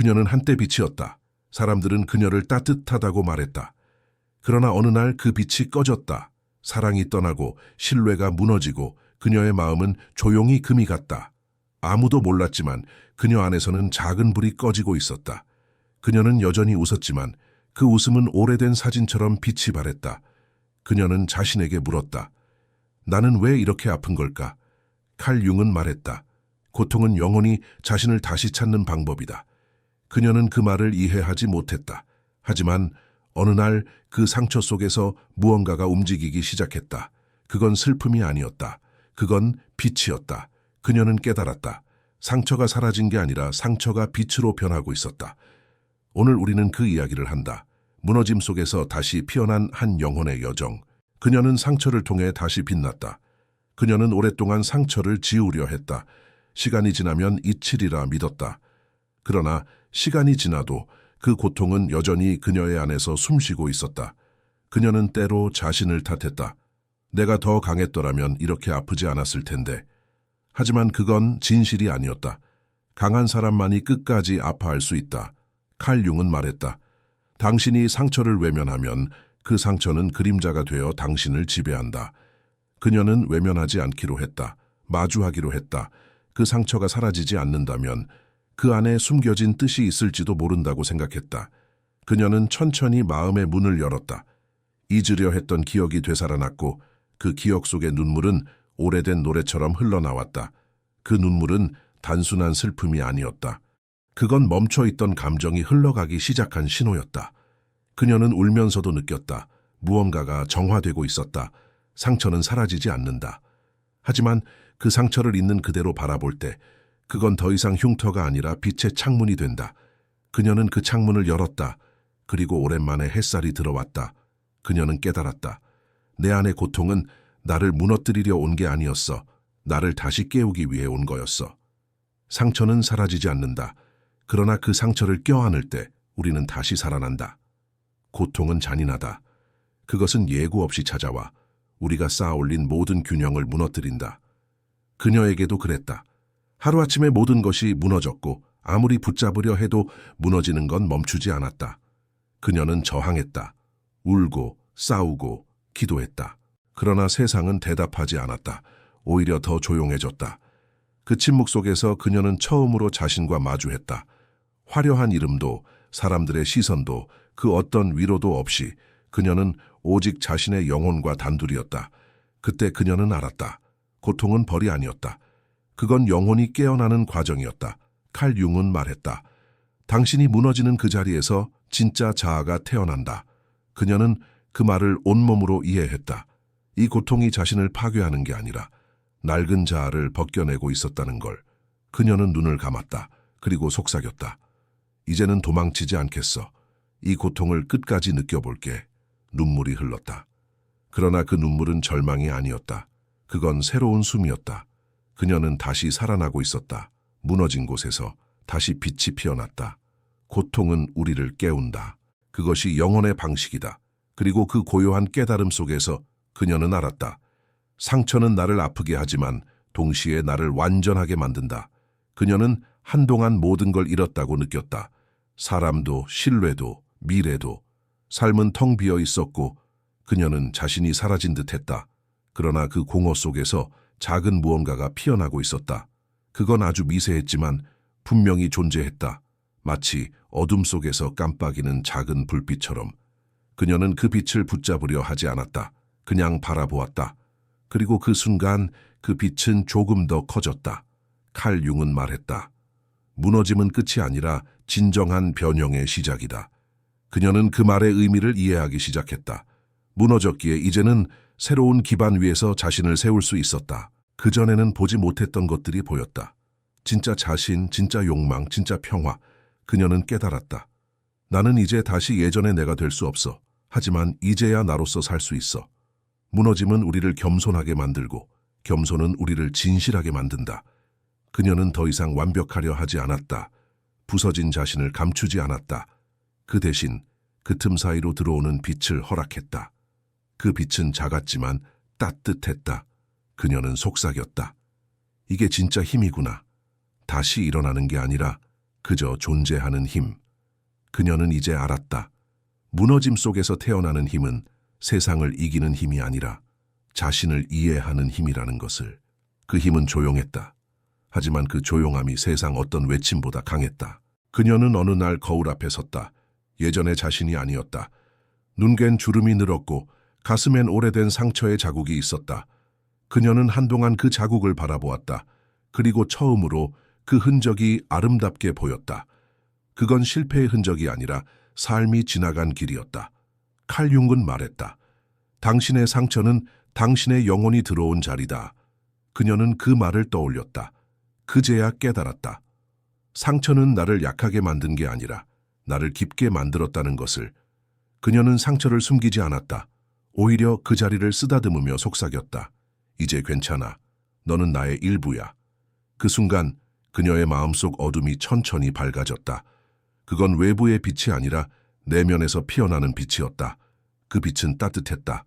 그녀는 한때 빛이었다. 사람들은 그녀를 따뜻하다고 말했다. 그러나 어느 날 그 빛이 꺼졌다. 사랑이 떠나고 신뢰가 무너지고 그녀의 마음은 조용히 금이 갔다. 아무도 몰랐지만 그녀 안에서는 작은 불이 꺼지고 있었다. 그녀는 여전히 웃었지만 그 웃음은 오래된 사진처럼 빛이 발했다. 그녀는 자신에게 물었다. 나는 왜 이렇게 아픈 걸까? 칼 융은 말했다. 고통은 영원히 자신을 다시 찾는 방법이다. 그녀는 그 말을 이해하지 못했다. 하지만 어느 날 그 상처 속에서 무언가가 움직이기 시작했다. 그건 슬픔이 아니었다. 그건 빛이었다. 그녀는 깨달았다. 상처가 사라진 게 아니라 상처가 빛으로 변하고 있었다. 오늘 우리는 그 이야기를 한다. 무너짐 속에서 다시 피어난 한 영혼의 여정. 그녀는 상처를 통해 다시 빛났다. 그녀는 오랫동안 상처를 지우려 했다. 시간이 지나면 잊히리라 믿었다. 그러나 시간이 지나도 그 고통은 여전히 그녀의 안에서 숨쉬고 있었다. 그녀는 때로 자신을 탓했다. 내가 더 강했더라면 이렇게 아프지 않았을 텐데. 하지만 그건 진실이 아니었다. 강한 사람만이 끝까지 아파할 수 있다. 칼 융은 말했다. 당신이 상처를 외면하면 그 상처는 그림자가 되어 당신을 지배한다. 그녀는 외면하지 않기로 했다. 마주하기로 했다. 그 상처가 사라지지 않는다면 그 안에 숨겨진 뜻이 있을지도 모른다고 생각했다. 그녀는 천천히 마음의 문을 열었다. 잊으려 했던 기억이 되살아났고 그 기억 속의 눈물은 오래된 노래처럼 흘러나왔다. 그 눈물은 단순한 슬픔이 아니었다. 그건 멈춰있던 감정이 흘러가기 시작한 신호였다. 그녀는 울면서도 느꼈다. 무언가가 정화되고 있었다. 상처는 사라지지 않는다. 하지만 그 상처를 있는 그대로 바라볼 때 그건 더 이상 흉터가 아니라 빛의 창문이 된다. 그녀는 그 창문을 열었다. 그리고 오랜만에 햇살이 들어왔다. 그녀는 깨달았다. 내 안의 고통은 나를 무너뜨리려 온 게 아니었어. 나를 다시 깨우기 위해 온 거였어. 상처는 사라지지 않는다. 그러나 그 상처를 껴안을 때 우리는 다시 살아난다. 고통은 잔인하다. 그것은 예고 없이 찾아와 우리가 쌓아올린 모든 균형을 무너뜨린다. 그녀에게도 그랬다. 하루아침에 모든 것이 무너졌고 아무리 붙잡으려 해도 무너지는 건 멈추지 않았다. 그녀는 저항했다. 울고 싸우고 기도했다. 그러나 세상은 대답하지 않았다. 오히려 더 조용해졌다. 그 침묵 속에서 그녀는 처음으로 자신과 마주했다. 화려한 이름도 사람들의 시선도 그 어떤 위로도 없이 그녀는 오직 자신의 영혼과 단둘이었다. 그때 그녀는 알았다. 고통은 벌이 아니었다. 그건 영혼이 깨어나는 과정이었다. 칼 융은 말했다. 당신이 무너지는 그 자리에서 진짜 자아가 태어난다. 그녀는 그 말을 온몸으로 이해했다. 이 고통이 자신을 파괴하는 게 아니라 낡은 자아를 벗겨내고 있었다는 걸. 그녀는 눈을 감았다. 그리고 속삭였다. 이제는 도망치지 않겠어. 이 고통을 끝까지 느껴볼게. 눈물이 흘렀다. 그러나 그 눈물은 절망이 아니었다. 그건 새로운 숨이었다. 그녀는 다시 살아나고 있었다. 무너진 곳에서 다시 빛이 피어났다. 고통은 우리를 깨운다. 그것이 영혼의 방식이다. 그리고 그 고요한 깨달음 속에서 그녀는 알았다. 상처는 나를 아프게 하지만 동시에 나를 완전하게 만든다. 그녀는 한동안 모든 걸 잃었다고 느꼈다. 사람도, 신뢰도, 미래도. 삶은 텅 비어 있었고 그녀는 자신이 사라진 듯 했다. 그러나 그 공허 속에서 작은 무언가가 피어나고 있었다. 그건 아주 미세했지만 분명히 존재했다. 마치 어둠 속에서 깜빡이는 작은 불빛처럼. 그녀는 그 빛을 붙잡으려 하지 않았다. 그냥 바라보았다. 그리고 그 순간 그 빛은 조금 더 커졌다. 칼 융은 말했다. 무너짐은 끝이 아니라 진정한 변형의 시작이다. 그녀는 그 말의 의미를 이해하기 시작했다. 무너졌기에 이제는 새로운 기반 위에서 자신을 세울 수 있었다. 그전에는 보지 못했던 것들이 보였다. 진짜 자신, 진짜 욕망, 진짜 평화. 그녀는 깨달았다. 나는 이제 다시 예전의 내가 될 수 없어. 하지만 이제야 나로서 살 수 있어. 무너짐은 우리를 겸손하게 만들고 겸손은 우리를 진실하게 만든다. 그녀는 더 이상 완벽하려 하지 않았다. 부서진 자신을 감추지 않았다. 그 대신 그 틈 사이로 들어오는 빛을 허락했다. 그 빛은 작았지만 따뜻했다. 그녀는 속삭였다. 이게 진짜 힘이구나. 다시 일어나는 게 아니라 그저 존재하는 힘. 그녀는 이제 알았다. 무너짐 속에서 태어나는 힘은 세상을 이기는 힘이 아니라 자신을 이해하는 힘이라는 것을. 그 힘은 조용했다. 하지만 그 조용함이 세상 어떤 외침보다 강했다. 그녀는 어느 날 거울 앞에 섰다. 예전의 자신이 아니었다. 눈�갠� 주름이 늘었고 가슴엔 오래된 상처의 자국이 있었다. 그녀는 한동안 그 자국을 바라보았다. 그리고 처음으로 그 흔적이 아름답게 보였다. 그건 실패의 흔적이 아니라 삶이 지나간 길이었다. 칼 융은 말했다. 당신의 상처는 당신의 영혼이 들어온 자리다. 그녀는 그 말을 떠올렸다. 그제야 깨달았다. 상처는 나를 약하게 만든 게 아니라 나를 깊게 만들었다는 것을. 그녀는 상처를 숨기지 않았다. 오히려 그 자리를 쓰다듬으며 속삭였다. 이제 괜찮아. 너는 나의 일부야. 그 순간 그녀의 마음속 어둠이 천천히 밝아졌다. 그건 외부의 빛이 아니라 내면에서 피어나는 빛이었다. 그 빛은 따뜻했다.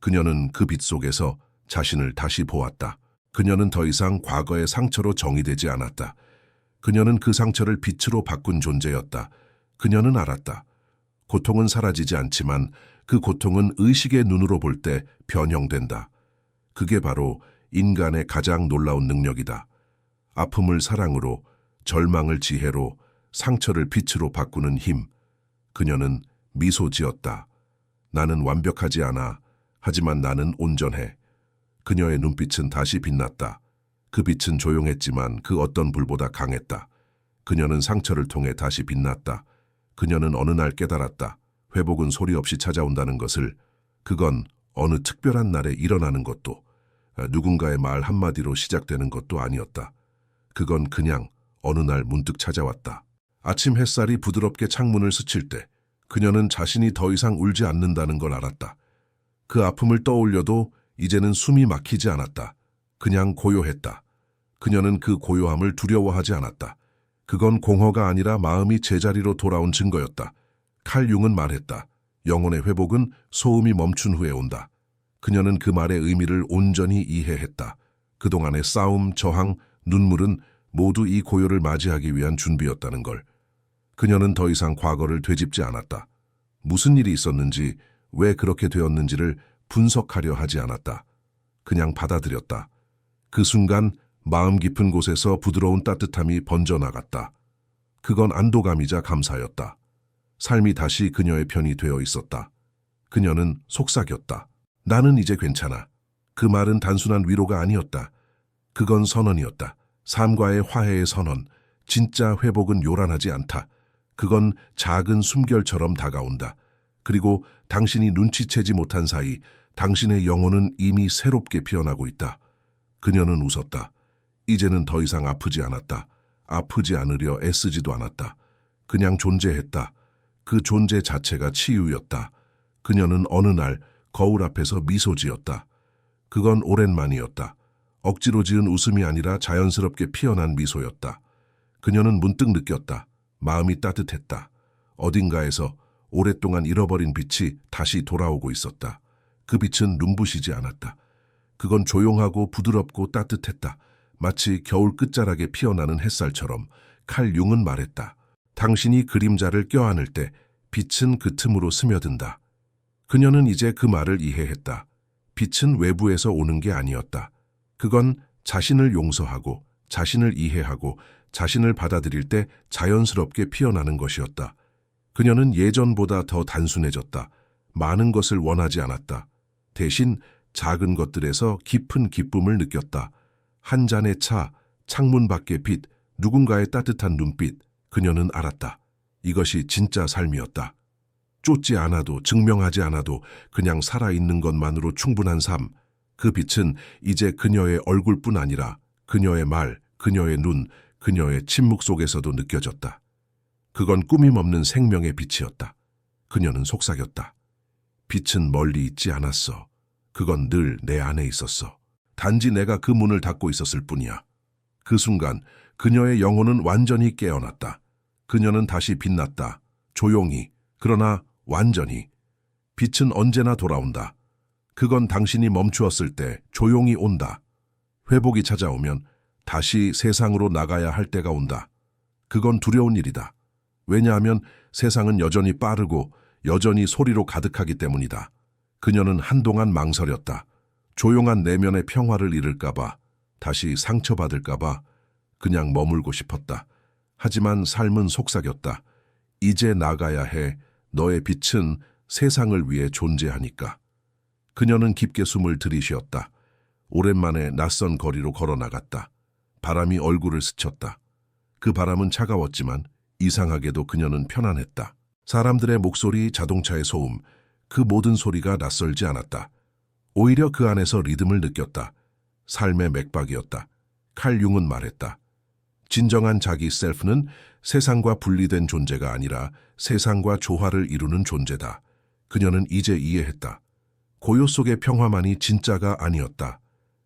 그녀는 그 빛 속에서 자신을 다시 보았다. 그녀는 더 이상 과거의 상처로 정의되지 않았다. 그녀는 그 상처를 빛으로 바꾼 존재였다. 그녀는 알았다. 고통은 사라지지 않지만 그 고통은 의식의 눈으로 볼 때 변형된다. 그게 바로 인간의 가장 놀라운 능력이다. 아픔을 사랑으로, 절망을 지혜로, 상처를 빛으로 바꾸는 힘. 그녀는 미소 지었다. 나는 완벽하지 않아. 하지만 나는 온전해. 그녀의 눈빛은 다시 빛났다. 그 빛은 조용했지만 그 어떤 불보다 강했다. 그녀는 상처를 통해 다시 빛났다. 그녀는 어느 날 깨달았다. 회복은 소리 없이 찾아온다는 것을. 그건 어느 특별한 날에 일어나는 것도 아, 누군가의 말 한마디로 시작되는 것도 아니었다. 그건 그냥 어느 날 문득 찾아왔다. 아침 햇살이 부드럽게 창문을 스칠 때 그녀는 자신이 더 이상 울지 않는다는 걸 알았다. 그 아픔을 떠올려도 이제는 숨이 막히지 않았다. 그냥 고요했다. 그녀는 그 고요함을 두려워하지 않았다. 그건 공허가 아니라 마음이 제자리로 돌아온 증거였다. 칼 융은 말했다. 영혼의 회복은 소음이 멈춘 후에 온다. 그녀는 그 말의 의미를 온전히 이해했다. 그동안의 싸움, 저항, 눈물은 모두 이 고요를 맞이하기 위한 준비였다는 걸. 그녀는 더 이상 과거를 되짚지 않았다. 무슨 일이 있었는지, 왜 그렇게 되었는지를 분석하려 하지 않았다. 그냥 받아들였다. 그 순간 마음 깊은 곳에서 부드러운 따뜻함이 번져나갔다. 그건 안도감이자 감사였다. 삶이 다시 그녀의 편이 되어 있었다. 그녀는 속삭였다. 나는 이제 괜찮아. 그 말은 단순한 위로가 아니었다. 그건 선언이었다. 삶과의 화해의 선언. 진짜 회복은 요란하지 않다. 그건 작은 숨결처럼 다가온다. 그리고 당신이 눈치채지 못한 사이 당신의 영혼은 이미 새롭게 피어나고 있다. 그녀는 웃었다. 이제는 더 이상 아프지 않았다. 아프지 않으려 애쓰지도 않았다. 그냥 존재했다. 그 존재 자체가 치유였다. 그녀는 어느 날 거울 앞에서 미소 지었다. 그건 오랜만이었다. 억지로 지은 웃음이 아니라 자연스럽게 피어난 미소였다. 그녀는 문득 느꼈다. 마음이 따뜻했다. 어딘가에서 오랫동안 잃어버린 빛이 다시 돌아오고 있었다. 그 빛은 눈부시지 않았다. 그건 조용하고 부드럽고 따뜻했다. 마치 겨울 끝자락에 피어나는 햇살처럼 칼 융은 말했다. 당신이 그림자를 껴안을 때 빛은 그 틈으로 스며든다. 그녀는 이제 그 말을 이해했다. 빛은 외부에서 오는 게 아니었다. 그건 자신을 용서하고 자신을 이해하고 자신을 받아들일 때 자연스럽게 피어나는 것이었다. 그녀는 예전보다 더 단순해졌다. 많은 것을 원하지 않았다. 대신 작은 것들에서 깊은 기쁨을 느꼈다. 한 잔의 차, 창문 밖의 빛, 누군가의 따뜻한 눈빛, 그녀는 알았다. 이것이 진짜 삶이었다. 쫓지 않아도 증명하지 않아도 그냥 살아있는 것만으로 충분한 삶. 그 빛은 이제 그녀의 얼굴뿐 아니라 그녀의 말, 그녀의 눈, 그녀의 침묵 속에서도 느껴졌다. 그건 꾸밈없는 생명의 빛이었다. 그녀는 속삭였다. 빛은 멀리 있지 않았어. 그건 늘 내 안에 있었어. 단지 내가 그 문을 닫고 있었을 뿐이야. 그 순간 그녀의 영혼은 완전히 깨어났다. 그녀는 다시 빛났다. 조용히, 그러나 완전히. 빛은 언제나 돌아온다. 그건 당신이 멈추었을 때 조용히 온다. 회복이 찾아오면 다시 세상으로 나가야 할 때가 온다. 그건 두려운 일이다. 왜냐하면 세상은 여전히 빠르고 여전히 소리로 가득하기 때문이다. 그녀는 한동안 망설였다. 조용한 내면의 평화를 잃을까봐, 다시 상처받을까봐 그냥 머물고 싶었다. 하지만 삶은 속삭였다. 이제 나가야 해. 너의 빛은 세상을 위해 존재하니까. 그녀는 깊게 숨을 들이쉬었다. 오랜만에 낯선 거리로 걸어 나갔다. 바람이 얼굴을 스쳤다. 그 바람은 차가웠지만 이상하게도 그녀는 편안했다. 사람들의 목소리, 자동차의 소음, 그 모든 소리가 낯설지 않았다. 오히려 그 안에서 리듬을 느꼈다. 삶의 맥박이었다. 칼 융은 말했다. 진정한 자기 셀프는 세상과 분리된 존재가 아니라 세상과 조화를 이루는 존재다. 그녀는 이제 이해했다. 고요 속의 평화만이 진짜가 아니었다.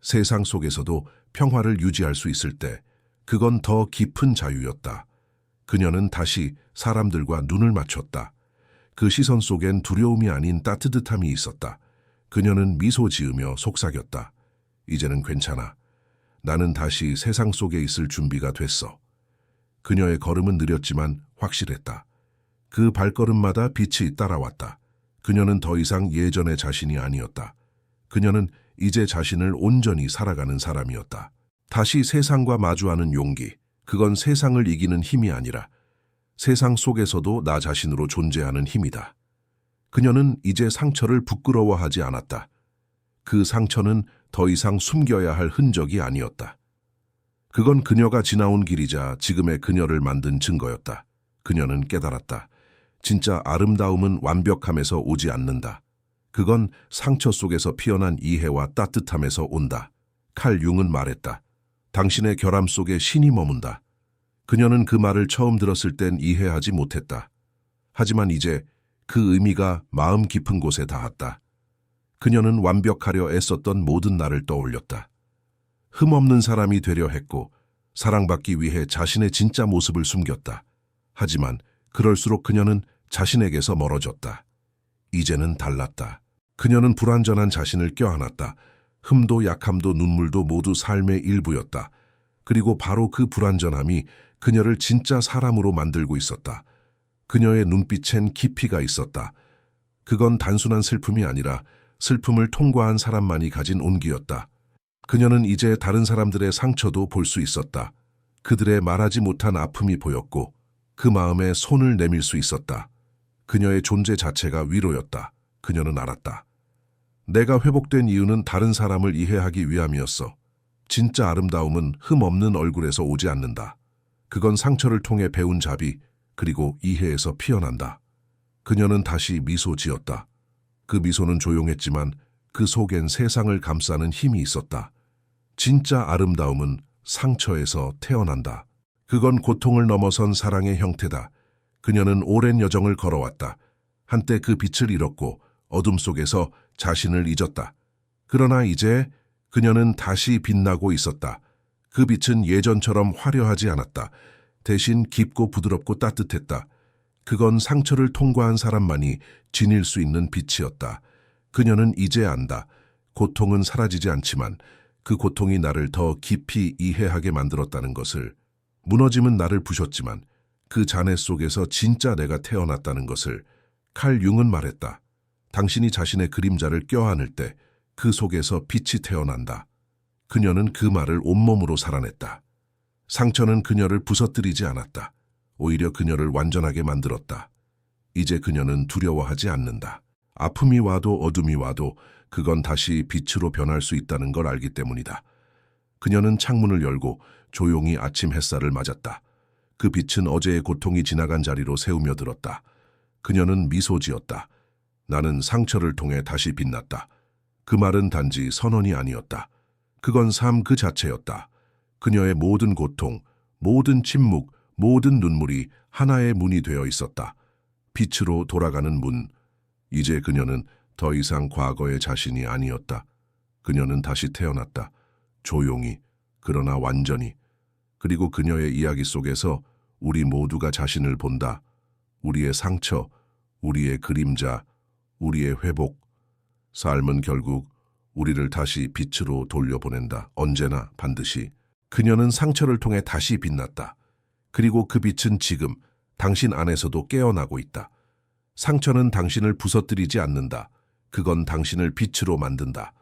세상 속에서도 평화를 유지할 수 있을 때 그건 더 깊은 자유였다. 그녀는 다시 사람들과 눈을 맞췄다. 그 시선 속엔 두려움이 아닌 따뜻함이 있었다. 그녀는 미소 지으며 속삭였다. 이제는 괜찮아. 나는 다시 세상 속에 있을 준비가 됐어. 그녀의 걸음은 느렸지만 확실했다. 그 발걸음마다 빛이 따라왔다. 그녀는 더 이상 예전의 자신이 아니었다. 그녀는 이제 자신을 온전히 살아가는 사람이었다. 다시 세상과 마주하는 용기, 그건 세상을 이기는 힘이 아니라 세상 속에서도 나 자신으로 존재하는 힘이다. 그녀는 이제 상처를 부끄러워하지 않았다. 그 상처는 더 이상 숨겨야 할 흔적이 아니었다. 그건 그녀가 지나온 길이자 지금의 그녀를 만든 증거였다. 그녀는 깨달았다. 진짜 아름다움은 완벽함에서 오지 않는다. 그건 상처 속에서 피어난 이해와 따뜻함에서 온다. 칼 융은 말했다. 당신의 결함 속에 신이 머문다. 그녀는 그 말을 처음 들었을 땐 이해하지 못했다. 하지만 이제 그 의미가 마음 깊은 곳에 닿았다. 그녀는 완벽하려 애썼던 모든 날을 떠올렸다. 흠없는 사람이 되려 했고 사랑받기 위해 자신의 진짜 모습을 숨겼다. 하지만 그럴수록 그녀는 자신에게서 멀어졌다. 이제는 달랐다. 그녀는 불완전한 자신을 껴안았다. 흠도 약함도 눈물도 모두 삶의 일부였다. 그리고 바로 그 불완전함이 그녀를 진짜 사람으로 만들고 있었다. 그녀의 눈빛엔 깊이가 있었다. 그건 단순한 슬픔이 아니라 슬픔을 통과한 사람만이 가진 온기였다. 그녀는 이제 다른 사람들의 상처도 볼 수 있었다. 그들의 말하지 못한 아픔이 보였고 그 마음에 손을 내밀 수 있었다. 그녀의 존재 자체가 위로였다. 그녀는 알았다. 내가 회복된 이유는 다른 사람을 이해하기 위함이었어. 진짜 아름다움은 흠 없는 얼굴에서 오지 않는다. 그건 상처를 통해 배운 자비, 그리고 이해에서 피어난다. 그녀는 다시 미소 지었다. 그 미소는 조용했지만 그 속엔 세상을 감싸는 힘이 있었다. 진짜 아름다움은 상처에서 태어난다. 그건 고통을 넘어선 사랑의 형태다. 그녀는 오랜 여정을 걸어왔다. 한때 그 빛을 잃었고 어둠 속에서 자신을 잊었다. 그러나 이제 그녀는 다시 빛나고 있었다. 그 빛은 예전처럼 화려하지 않았다. 대신 깊고 부드럽고 따뜻했다. 그건 상처를 통과한 사람만이 지닐 수 있는 빛이었다. 그녀는 이제 안다. 고통은 사라지지 않지만 그 고통이 나를 더 깊이 이해하게 만들었다는 것을 무너짐은 나를 부셨지만 그 잔해 속에서 진짜 내가 태어났다는 것을 칼 융은 말했다. 당신이 자신의 그림자를 껴안을 때 그 속에서 빛이 태어난다. 그녀는 그 말을 온몸으로 살아냈다. 상처는 그녀를 부서뜨리지 않았다. 오히려 그녀를 완전하게 만들었다. 이제 그녀는 두려워하지 않는다. 아픔이 와도 어둠이 와도 그건 다시 빛으로 변할 수 있다는 걸 알기 때문이다. 그녀는 창문을 열고 조용히 아침 햇살을 맞았다. 그 빛은 어제의 고통이 지나간 자리로 세우며 들었다. 그녀는 미소 지었다. 나는 상처를 통해 다시 빛났다. 그 말은 단지 선언이 아니었다. 그건 삶 그 자체였다. 그녀의 모든 고통, 모든 침묵, 모든 눈물이 하나의 문이 되어 있었다. 빛으로 돌아가는 문. 이제 그녀는 더 이상 과거의 자신이 아니었다. 그녀는 다시 태어났다. 조용히, 그러나 완전히. 그리고 그녀의 이야기 속에서 우리 모두가 자신을 본다. 우리의 상처, 우리의 그림자, 우리의 회복. 삶은 결국 우리를 다시 빛으로 돌려보낸다. 언제나 반드시. 그녀는 상처를 통해 다시 빛났다. 그리고 그 빛은 지금 당신 안에서도 깨어나고 있다. 상처는 당신을 부서뜨리지 않는다. 그건 당신을 빛으로 만든다.